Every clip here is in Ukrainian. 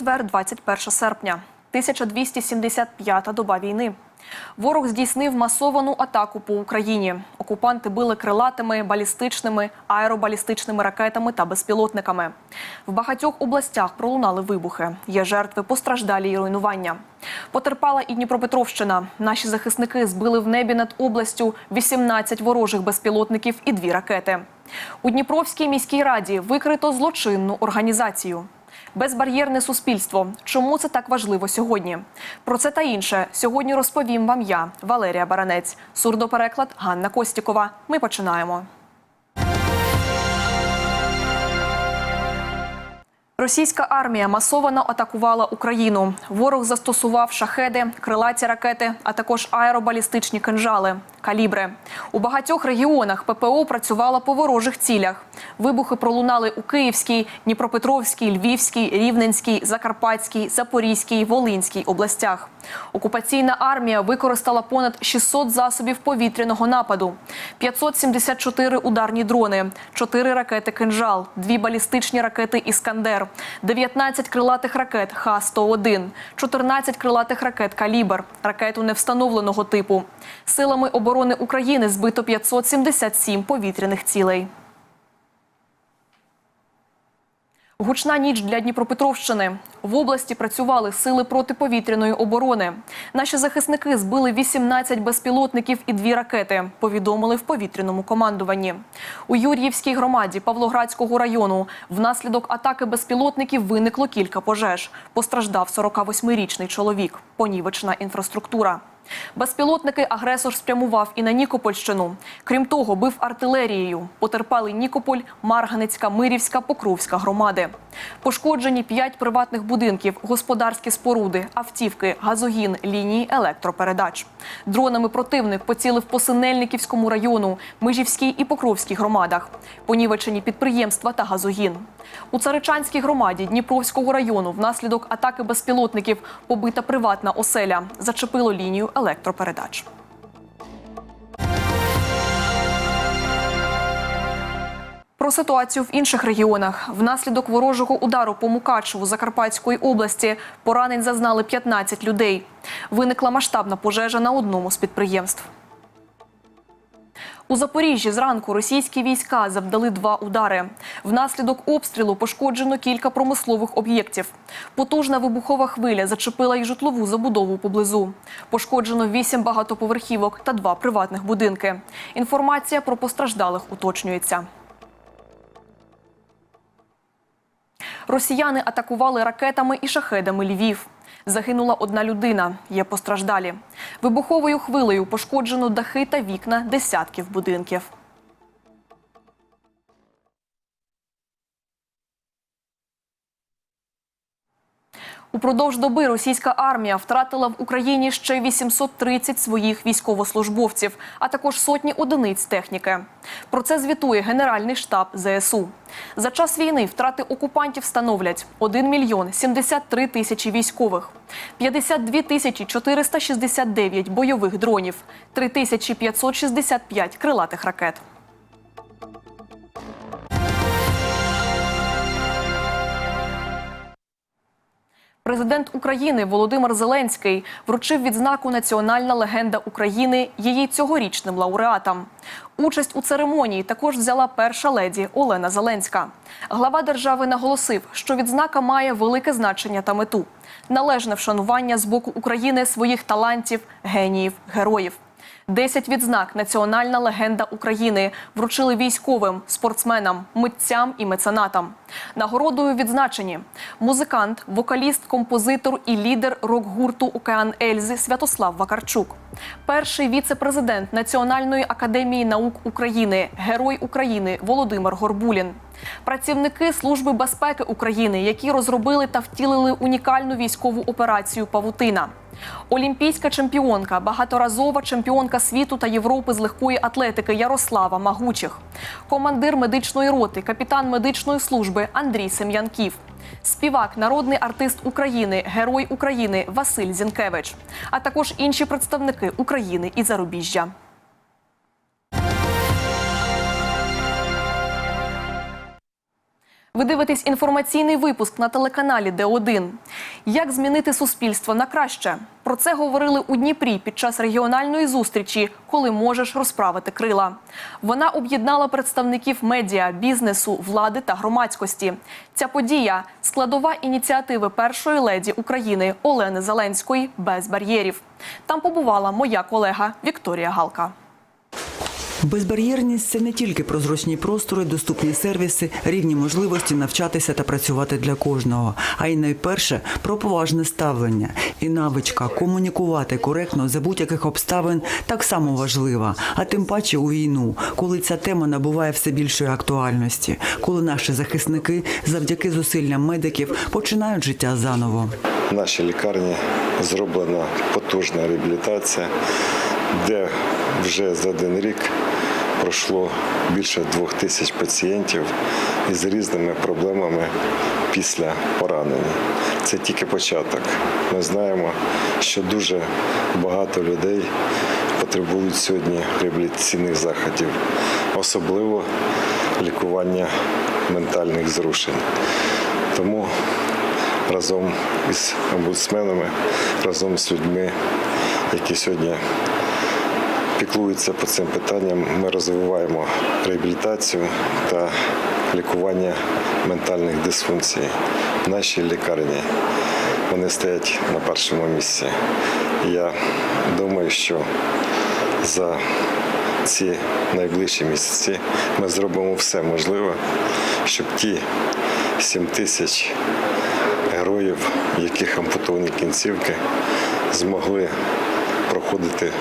четвер, 21 серпня, 1275-та доба війни. Ворог здійснив масовану атаку по Україні. Окупанти били крилатими, балістичними, аеробалістичними ракетами та безпілотниками. В багатьох областях пролунали вибухи. Є жертви, постраждалі і руйнування. Потерпала і Дніпропетровщина. Наші захисники збили в небі над областю 18 ворожих безпілотників і дві ракети. У Дніпровській міській раді викрито злочинну організацію. Безбар'єрне суспільство. Чому це так важливо сьогодні? Про це та інше сьогодні розповім вам я, Валерія Баранець, сурдопереклад Ганна Костікова. Ми починаємо. Російська армія масовано атакувала Україну. Ворог застосував шахеди, крилаті ракети, а також аеробалістичні кинжали, калібри. У багатьох регіонах ППО працювала по ворожих цілях. Вибухи пролунали у Київській, Дніпропетровській, Львівській, Рівненській, Закарпатській, Запорізькій, Волинській областях. Окупаційна армія використала понад 600 засобів повітряного нападу, 574 ударні дрони, 4 ракети «Кинжал», 2 балістичні ракети «Іскандер», 19 крилатих ракет Х-101, 14 крилатих ракет «Калібр», ракету невстановленого типу. Силами оборони України збито 577 повітряних цілей. Гучна ніч для Дніпропетровщини. В області працювали сили протиповітряної оборони. Наші захисники збили 18 безпілотників і дві ракети. Повідомили в повітряному командуванні. У Юр'ївській громаді Павлоградського району внаслідок атаки безпілотників виникло кілька пожеж. Постраждав 48-річний чоловік. Понівечна інфраструктура. Безпілотники агресор спрямував і на Нікопольщину. Крім того, бив артилерією. Потерпали Нікополь, Марганецька, Мирівська, Покровська громади. Пошкоджені п'ять приватних будинків, господарські споруди, автівки, газогін, лінії електропередач. Дронами противник поцілив по Синельниківському району, Межівській і Покровській громадах. Понівечені підприємства та газогін. У Царичанській громаді Дніпровського району внаслідок атаки безпілотників побита приватна оселя. Зачепило лінію електропередач. Про ситуацію в інших регіонах. Внаслідок ворожого удару по Мукачеву Закарпатської області поранень зазнали 15 людей. Виникла масштабна пожежа на одному з підприємств. У Запоріжжі зранку російські війська завдали два удари. Внаслідок обстрілу пошкоджено кілька промислових об'єктів. Потужна вибухова хвиля зачепила й житлову забудову поблизу. Пошкоджено вісім багатоповерхівок та два приватних будинки. Інформація про постраждалих уточнюється. Росіяни атакували ракетами і шахедами Львів. Загинула одна людина, є постраждалі. Вибуховою хвилею пошкоджено дахи та вікна десятків будинків. Упродовж доби російська армія втратила в Україні ще 830 своїх військовослужбовців, а також сотні одиниць техніки. Про це звітує Генеральний штаб ЗСУ. За час війни втрати окупантів становлять 1 мільйон 73 тисячі військових, 52 тисячі 469 бойових дронів, 3 тисячі 565 крилатих ракет. Президент України Володимир Зеленський вручив відзнаку Національна легенда України її цьогорічним лауреатам. Участь у церемонії також взяла перша леді Олена Зеленська. Глава держави наголосив, що відзнака має велике значення та мету належне вшанування з боку України своїх талантів, геніїв, героїв. Десять відзнак Національна легенда України вручили військовим, спортсменам, митцям і меценатам. Нагородою відзначені музикант, вокаліст, композитор і лідер рок-гурту Океан Ельзи Святослав Вакарчук, перший віце-президент Національної академії наук України, герой України Володимир Горбулін. Працівники Служби безпеки України, які розробили та втілили унікальну військову операцію Павутина. Олімпійська чемпіонка, багаторазова чемпіонка світу та Європи з легкої атлетики Ярослава Магучих, командир медичної роти, капітан медичної служби Андрій Сем'янків, співак, народний артист України, герой України Василь Зінкевич, а також інші представники України і зарубіжжя. Ви дивитесь інформаційний випуск на телеканалі Д1. Як змінити суспільство на краще? Про це говорили у Дніпрі під час регіональної зустрічі, коли можеш розправити крила. Вона об'єднала представників медіа, бізнесу, влади та громадськості. Ця подія складова ініціативи першої леді України Олени Зеленської без бар'єрів. Там побувала моя колега Вікторія Галка. Безбар'єрність це не тільки про зручні простори, доступні сервіси, рівні можливості навчатися та працювати для кожного, а й найперше про поважне ставлення. І навичка комунікувати коректно за будь-яких обставин так само важлива, а тим паче у війну, коли ця тема набуває все більшої актуальності, коли наші захисники завдяки зусиллям медиків починають життя заново. В нашій лікарні зроблена потужна реабілітація, де вже за один рік пройшло більше двох тисяч пацієнтів із різними проблемами після поранення. Це тільки початок. Ми знаємо, що дуже багато людей потребують сьогодні реабілітаційних заходів, особливо лікування ментальних зрушень. Тому разом із омбудсменами, разом з людьми, які сьогодні піклуються по цим питанням, ми розвиваємо реабілітацію та лікування ментальних дисфункцій в нашій лікарні. Вони стоять на першому місці. Я думаю, що за ці найближчі місяці ми зробимо все можливе, щоб ті 7 тисяч героїв, яких ампутовані кінцівки, змогли проходити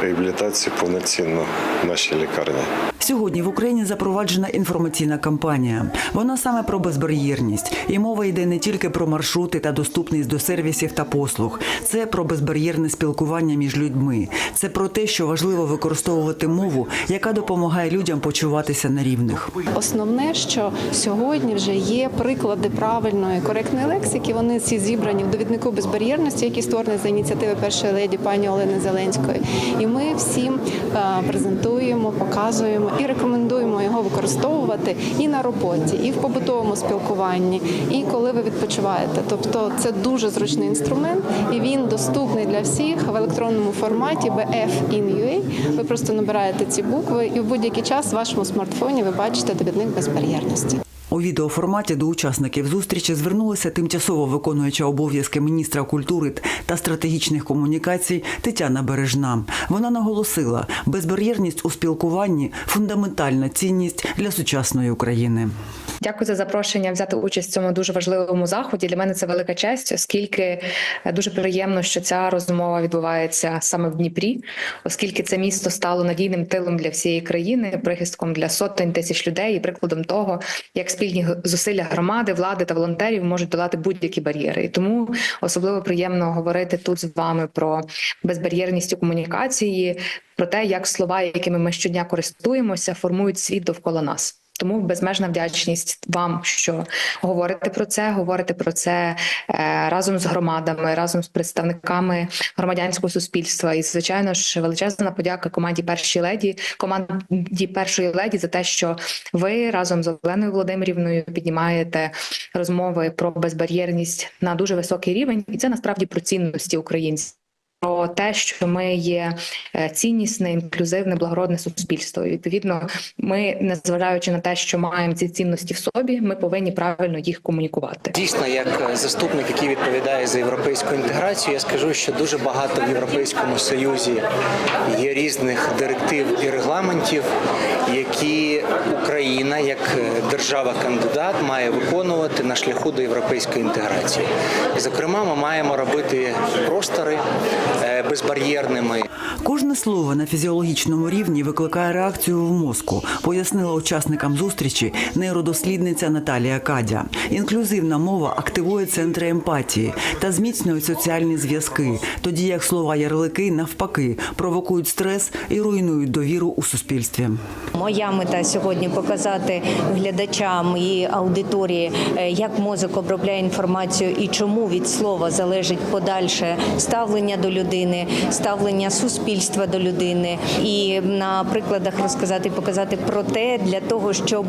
реабілітацію повноцінно в нашій лікарні. Сьогодні в Україні запроваджена інформаційна кампанія. Вона саме про безбар'єрність. І мова йде не тільки про маршрути та доступність до сервісів та послуг. Це про безбар'єрне спілкування між людьми. Це про те, що важливо використовувати мову, яка допомагає людям почуватися на рівних. Основне, що сьогодні вже є приклади правильної, коректної лексики. Вони всі зібрані в довіднику безбар'єрності, який створений за ініціативи першої леді пані Олени Зеленської. І ми всім е, презентуємо, показуємо і рекомендуємо його використовувати і на роботі, і в побутовому спілкуванні, і коли ви відпочиваєте. Тобто це дуже зручний інструмент, і він доступний для всіх в електронному форматі BF in UA. Ви просто набираєте ці букви, і в будь-який час в вашому смартфоні ви бачите довідник безбар'єрності. У відеоформаті до учасників зустрічі звернулася тимчасово виконуюча обов'язки міністра культури та стратегічних комунікацій Тетяна Бережна. Вона наголосила, безбар'єрність у спілкуванні фундаментальна цінність для сучасної України. Дякую за запрошення взяти участь в цьому дуже важливому заході. Для мене це велика честь, оскільки е, дуже приємно, що ця розмова відбувається саме в Дніпрі, оскільки це місто стало надійним тилом для всієї країни, прихистком для сотень тисяч людей і прикладом того, як спільні зусилля громади, влади та волонтерів можуть долати будь-які бар'єри. І тому особливо приємно говорити тут з вами про безбар'єрність у комунікації, про те, як слова, якими ми щодня користуємося, формують світ довкола нас. Тому безмежна вдячність вам, що говорите про це, говорите про це е, разом з громадами, разом з представниками громадянського суспільства. І звичайно ж, величезна подяка команді першій леді, команді першої леді за те, що ви разом з Оленою Володимирівною піднімаєте розмови про безбар'єрність на дуже високий рівень, і це насправді про цінності українців. Про те, що ми є е, ціннісне, інклюзивне, благородне суспільство. І, відповідно, ми, незважаючи на те, що маємо ці цінності в собі, ми повинні правильно їх комунікувати. Дійсно, як заступник, який відповідає за європейську інтеграцію, я скажу, що дуже багато в Європейському Союзі є різних директив і регламентів, які Україна, як держава-кандидат, має виконувати на шляху до європейської інтеграції. Зокрема, ми маємо робити простори е, безбар'єрними. Кожне слово на фізіологічному рівні викликає реакцію в мозку, пояснила учасникам зустрічі нейродослідниця Наталія Кадя. Інклюзивна мова активує центри емпатії та зміцнює соціальні зв'язки, тоді як слова ярлики навпаки провокують стрес і руйнують довіру у суспільстві. Моя мета сьогодні показати глядачам і аудиторії, е, як мозок обробляє інформацію і чому від слова залежить подальше ставлення до людини, ставлення суспільства до людини, і на прикладах розказати, показати про те, для того, щоб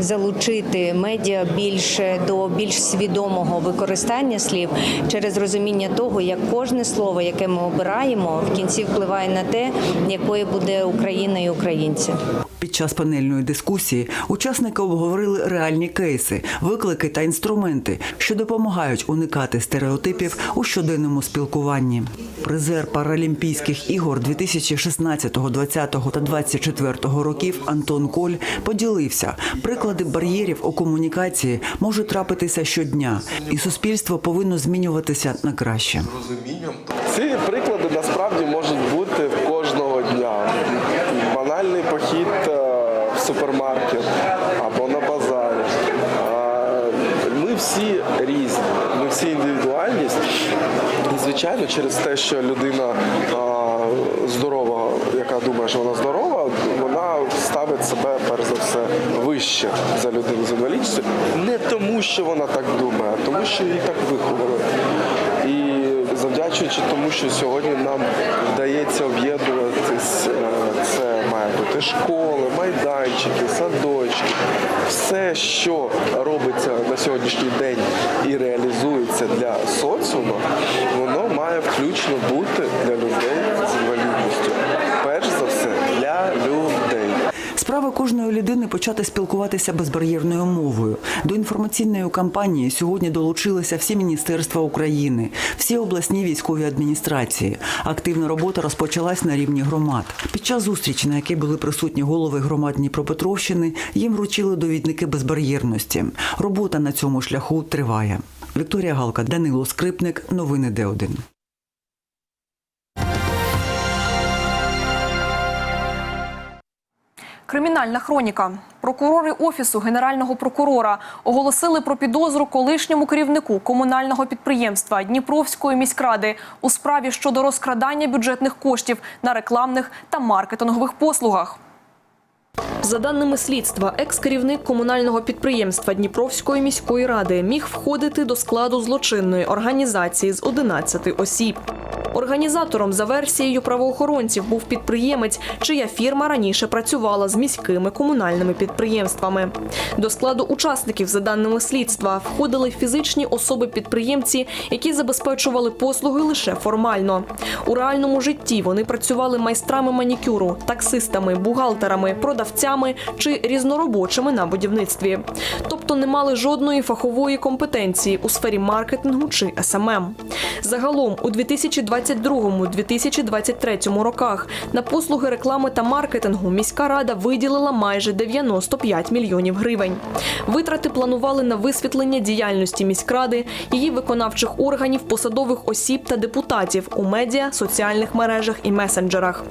залучити медіа більше до більш свідомого використання слів через розуміння того, як кожне слово, яке ми обираємо, в кінці впливає на те, якою буде Україна і українці. Під час панельної дискусії учасники обговорили реальні кейси, виклики та інструменти, що допомагають уникати стереотипів у щоденному спілкуванні. Призер Паралімпійських ігор 2016, 20 та 24 років Антон Коль поділився. Приклади бар'єрів у комунікації можуть трапитися щодня, і суспільство повинно змінюватися на краще. Ці приклади насправді можуть бути в кожного дня. Банальний похід е, в супермаркет або на базарі. Е, Ми всі різні, ми всі індивідуальність. Звичайно, через те, що людина здорова, яка думає, що вона здорова, вона ставить себе перш за все вище за людину з інвалідністю. Не тому, що вона так думає, а тому, що її так виховали. І тому, що сьогодні нам вдається об'єднуватись, е, це має бути школи, майданчики, садочки, все, що робиться на сьогоднішній день і реалізується для соціуму, воно має включно бути для людей з інвалідністю. Перш за все, для людей. Справа кожної людини почати спілкуватися безбар'єрною мовою. До інформаційної кампанії сьогодні долучилися всі міністерства України, всі обласні військові адміністрації. Активна робота розпочалась на рівні громад. Під час зустрічі, на якій були присутні голови громад Дніпропетровщини, їм вручили довідники безбар'єрності. Робота на цьому шляху триває. Вікторія Галка, Данило Скрипник, новини Д1. Кримінальна хроніка. Прокурори офісу генерального прокурора оголосили про підозру колишньому керівнику комунального підприємства Дніпровської міськради у справі щодо розкрадання бюджетних коштів на рекламних та маркетингових послугах. За даними слідства, екс-керівник комунального підприємства Дніпровської міської ради міг входити до складу злочинної організації з 11 осіб. Організатором за версією правоохоронців був підприємець, чия фірма раніше працювала з міськими комунальними підприємствами. До складу учасників, за даними слідства, входили фізичні особи-підприємці, які забезпечували послуги лише формально. У реальному житті вони працювали майстрами манікюру, таксистами, бухгалтерами, продавцями чи різноробочими на будівництві. Тобто не мали жодної фахової компетенції у сфері маркетингу чи СММ. Загалом у 2022-2023 роках на послуги реклами та маркетингу міська рада виділила майже 95 мільйонів гривень. Витрати планували на висвітлення діяльності міськради, її виконавчих органів, посадових осіб та депутатів у медіа, соціальних мережах і месенджерах.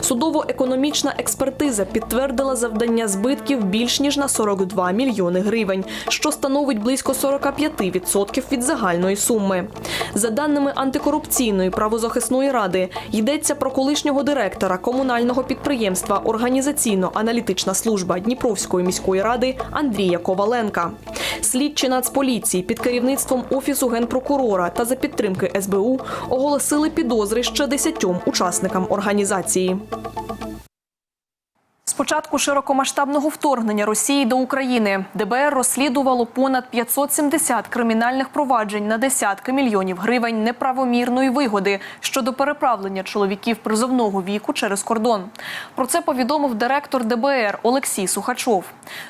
Судово-економічна експертиза підтвердила завдання збитків більш ніж на 42 мільйони гривень, що становить близько 45% від загальної суми. За даними антикорупційної правозахисної ради, йдеться про колишнього директора комунального підприємства Організаційно-аналітична служба Дніпровської міської ради Андрія Коваленка. Слідчі Нацполіції під керівництвом офісу генпрокурора та за підтримки СБУ оголосили підозри ще десятьом учасникам організації. Початку широкомасштабного вторгнення Росії до України ДБР розслідувало понад 570 кримінальних проваджень на десятки мільйонів гривень неправомірної вигоди щодо переправлення чоловіків призовного віку через кордон. Про це повідомив директор ДБР Олексій Сухачов.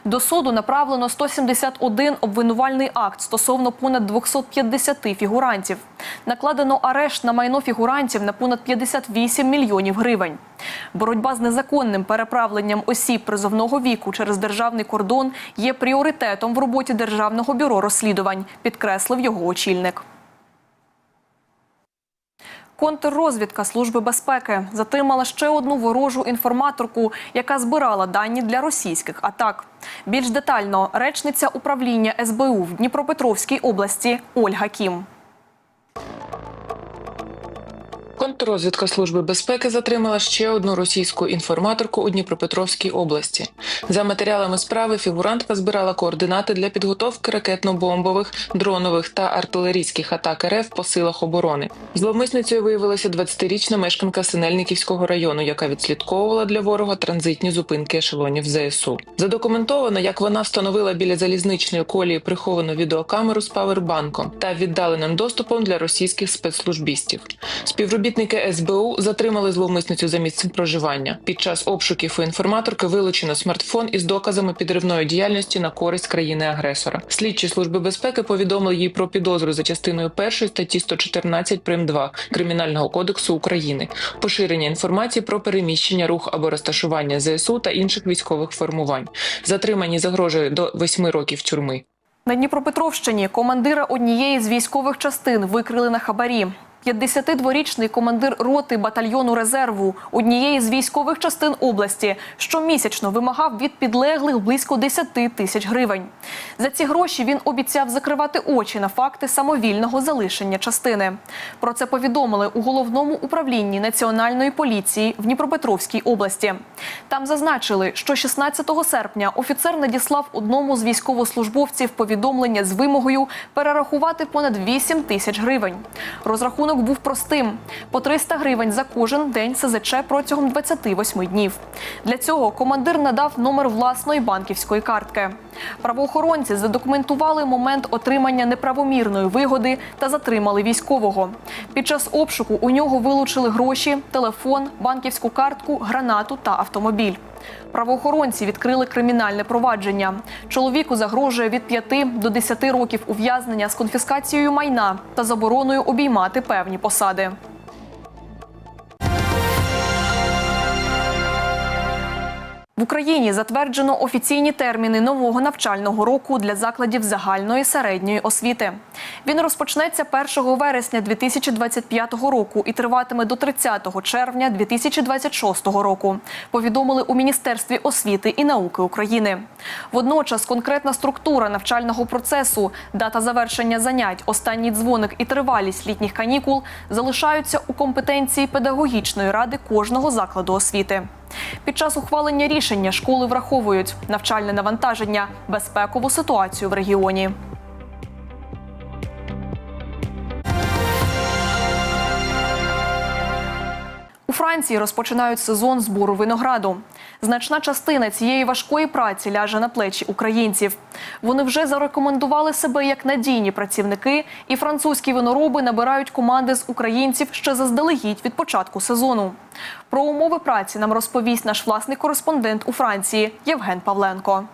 До суду направлено 171 обвинувальний акт стосовно понад 250 фігурантів. Накладено арешт на майно фігурантів на понад 58 мільйонів гривень. Боротьба з незаконним переправленням осіб призовного віку через державний кордон є пріоритетом в роботі Державного бюро розслідувань, підкреслив його очільник. Контррозвідка Служби безпеки затримала ще одну ворожу інформаторку, яка збирала дані для російських атак. Більш детально речниця управління СБУ в Дніпропетровській області Ольга Кім. Контррозвідка Служби безпеки затримала ще одну російську інформаторку у Дніпропетровській області. За матеріалами справи фігурантка збирала координати для підготовки ракетно-бомбових, дронових та артилерійських атак РФ по силах оборони. Зловмисницею виявилася 20-річна мешканка Синельниківського району, яка відслідковувала для ворога транзитні зупинки ешелонів ЗСУ. Задокументовано, як вона встановила біля залізничної колії приховану відеокамеру з павербанком та віддаленим доступом для російських спецслужбістів. Співробітники СБУ затримали зловмисницю за місцем проживання. Під час обшуків у інформаторки вилучено смартфон із доказами підривної діяльності на користь країни-агресора. Слідчі служби безпеки повідомили їй про підозру за частиною 1 статті 114 прим. 2 Кримінального кодексу України, поширення інформації про переміщення, рух або розташування ЗСУ та інших військових формувань. Затримані загрожує до 8 років тюрми. На Дніпропетровщині командира однієї з військових частин викрили на хабарі. 52-річний командир роти батальйону резерву однієї з військових частин області щомісячно вимагав від підлеглих близько 10 тисяч гривень. За ці гроші він обіцяв закривати очі на факти самовільного залишення частини. Про це повідомили у головному управлінні національної поліції в Дніпропетровській області. Там зазначили, що 16 серпня офіцер надіслав одному з військовослужбовців повідомлення з вимогою перерахувати понад 8 тисяч гривень. Розрахунок був простим: по 300 гривень за кожен день СЗЧ протягом 28 днів. Для цього командир надав номер власної банківської картки. Правоохоронці задокументували момент отримання неправомірної вигоди та затримали військового. Під час обшуку у нього вилучили гроші, телефон, банківську картку, гранату та автомобіль. Правоохоронці відкрили кримінальне провадження. Чоловіку загрожує від 5 до 10 років ув'язнення з конфіскацією майна та забороною обіймати певні посади. Україні затверджено офіційні терміни нового навчального року для закладів загальної середньої освіти. Він розпочнеться 1 вересня 2025 року і триватиме до 30 червня 2026 року. Повідомили у Міністерстві освіти і науки України. Водночас конкретна структура навчального процесу, дата завершення занять, останній дзвоник і тривалість літніх канікул залишаються у компетенції педагогічної ради кожного закладу освіти. Під час ухвалення рішення школи враховують навчальне навантаження, безпекову ситуацію в регіоні. У Франції розпочинають сезон збору винограду. Значна частина цієї важкої праці ляже на плечі українців. Вони вже зарекомендували себе як надійні працівники, і французькі винороби набирають команди з українців ще заздалегідь від початку сезону. Про умови праці нам розповість наш власний кореспондент у Франції Євген Павленко.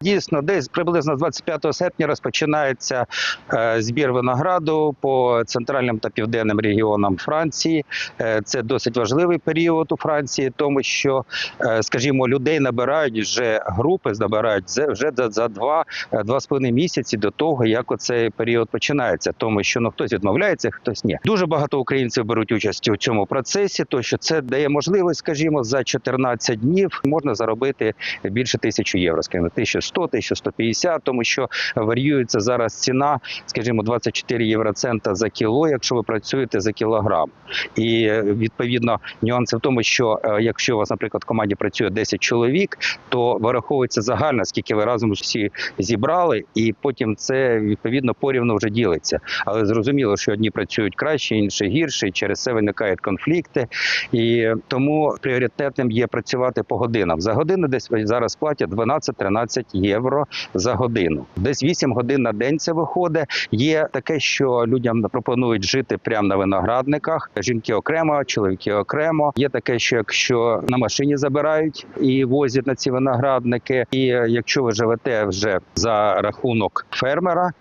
Дійсно, десь приблизно з 25 серпня розпочинається е, збір винограду по центральним та південним регіонам Франції. Е, це досить важливий період у Франції, тому що, е, скажімо, людей набирають вже групи, набирають вже за, за два, е, два з половиною місяці до того, як оцей період починається. Тому що ну хтось відмовляється, хтось ні. Дуже багато українців беруть участь у цьому процесі, то що це дає можливість, скажімо, за 14 днів можна заробити більше тисячі євро, скажімо, 1100, 1150, тому що варіюється зараз ціна, скажімо, 24 євроцента за кіло, якщо ви працюєте за кілограм. І е, відповідно нюанси в тому, що е, якщо у вас, наприклад, в команді працює 10 чоловік, то вираховується загально, скільки ви разом всі зібрали, і потім це відповідно порівну вже ділиться. Але зрозуміло, що одні працюють краще, інші гірше, і через це виникають конфлікти. І тому пріоритетним є працювати по годинам. За годину десь зараз платять 12-13 євро за годину. Десь 8 годин на день це виходить. Є таке, що людям пропонують жити прямо на виноградниках. Жінки окремо, чоловіки окремо. Є таке, що якщо на машині забирають і возять на ці виноградники, і якщо ви живете вже за рахунок фермера.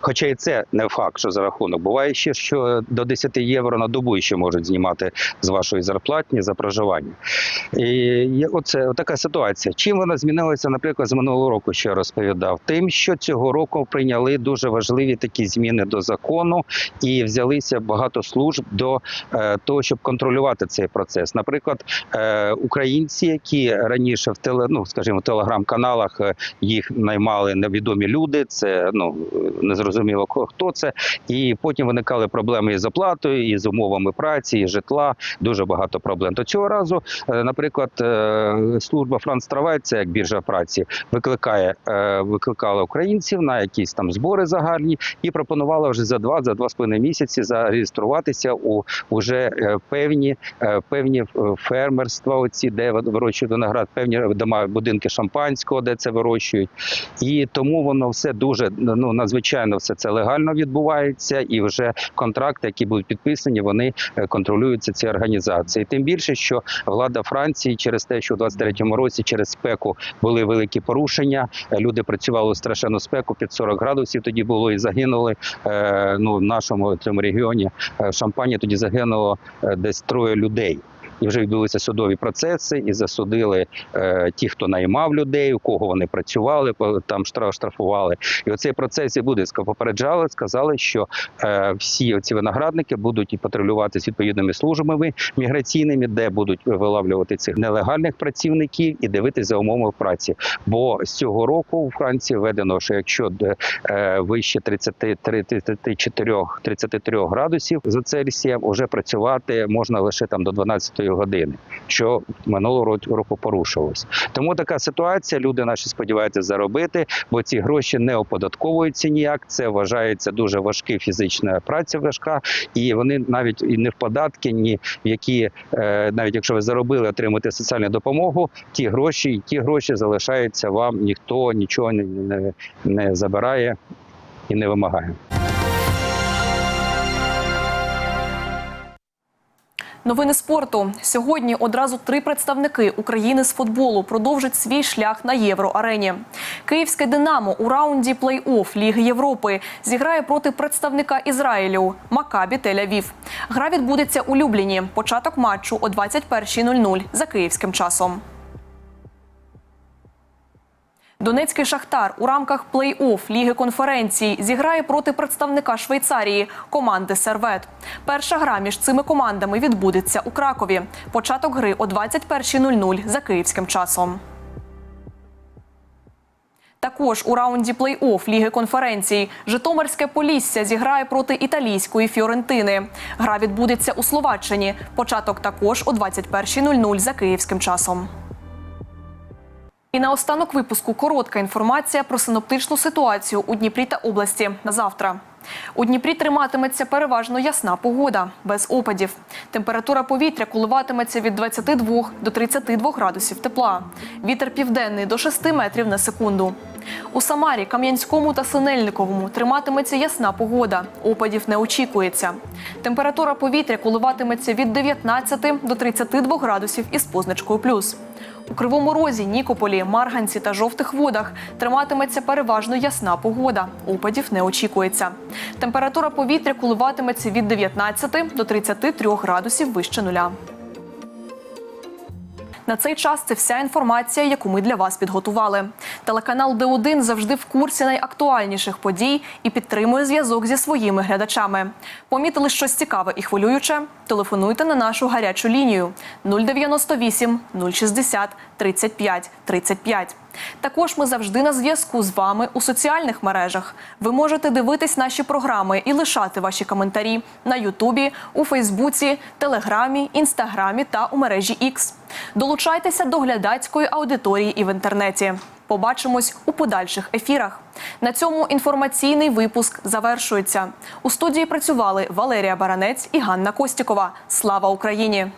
Хоча і це не факт, що за рахунок. Буває ще, що до 10 євро на добу ще можуть знімати з вашої зарплатні за проживання. І оце така ситуація. Чим вона змінилася, наприклад, з минулого року, що я розповідав? Тим, що цього року прийняли дуже важливі такі зміни до закону і взялися багато служб до е, того, щоб контролювати цей процес. Наприклад, е, українці, які раніше в теле, ну скажімо, в телеграм-каналах е, їх наймали невідомі люди, це ну незрозуміло зрозуміло, хто це. І потім виникали проблеми із оплатою, і з умовами праці, і житла. Дуже багато проблем. То цього разу, е, наприклад, е, служба Франц Травець, це як біржа праці, викликає, е, викликала українців на якісь там збори загальні і пропонувала вже за два, за два з половиною місяці зареєструватися у уже е, певні, певні фермерства, оці, де вирощують виноград, певні дома, будинки шампанського, де це вирощують. І тому воно все дуже ну надзвичайно все це легально відбувається, і вже контракти, які будуть підписані, вони е, контролюються ці організації. Тим більше, що влада Франції через те, що у 23-му році через спеку були великі порушення. е, Люди працювали у страшенну спеку під 40 градусів. Тоді було і загинули. е, Ну в нашому цьому регіоні в Шампані тоді загинуло десь троє людей. І вже відбулися судові процеси, і засудили е, ті, хто наймав людей, у кого вони працювали, там штраф штрафували. І оцей процес і буде попереджали, сказали, що е, всі ці виноградники будуть патрулювати з відповідними службами міграційними, де будуть вилавлювати цих нелегальних працівників і дивитися за умовами праці. Бо з цього року у Франції введено, що якщо е, вище 33, 34, 33 градусів за Цельсієм, вже працювати можна лише там до 12 години, що минулого року порушилось. Тому така ситуація. Люди наші сподіваються заробити, бо ці гроші не оподатковуються ніяк. Це вважається дуже важка фізична праця важка, і вони навіть і не в податки, ні в які, е, навіть якщо ви заробили, отримати соціальну допомогу, ті гроші, ті гроші залишаються вам. Ніхто нічого не, не, не забирає і не вимагає. Новини спорту сьогодні одразу три представники України з футболу продовжать свій шлях на євроарені. Київське Динамо у раунді плей-офф Ліги Європи зіграє проти представника Ізраїлю Макабі Тель-Авів. Гра відбудеться у Любліні. Початок матчу о 21.00 за київським часом. Донецький шахтар у рамках плей-офф Ліги конференцій зіграє проти представника Швейцарії команди Сервет. Перша гра між цими командами відбудеться у Кракові. Початок гри о 21.00 за київським часом. Також у раунді плей-офф Ліги конференцій Житомирське Полісся зіграє проти італійської Фіорентини. Гра відбудеться у Словаччині. Початок також о 21.00 за київським часом. І на останок випуску коротка інформація про синоптичну ситуацію у Дніпрі та області на завтра. У Дніпрі триматиметься переважно ясна погода, без опадів. Температура повітря коливатиметься від 22 до 32 градусів тепла. Вітер південний до 6 метрів на секунду. У Самарі, Кам'янському та Синельниковому триматиметься ясна погода. Опадів не очікується. Температура повітря коливатиметься від 19 до 32 градусів із позначкою плюс. У Кривому Розі, Нікополі, Марганці та жовтих водах триматиметься переважно ясна погода. Опадів не очікується. Температура повітря коливатиметься від 19 до 33 градусів вище нуля. На цей час це вся інформація, яку ми для вас підготували. Телеканал Д1 завжди в курсі найактуальніших подій і підтримує зв'язок зі своїми глядачами. Помітили щось цікаве і хвилююче? Телефонуйте на нашу гарячу лінію 098 060 35 35. Також ми завжди на зв'язку з вами у соціальних мережах. Ви можете дивитись наші програми і лишати ваші коментарі на Ютубі, у Фейсбуці, Телеграмі, Інстаграмі та у мережі X. Долучайтеся до глядацької аудиторії і в інтернеті. Побачимось у подальших ефірах. На цьому інформаційний випуск завершується. У студії працювали Валерія Баранець і Ганна Костікова. Слава Україні!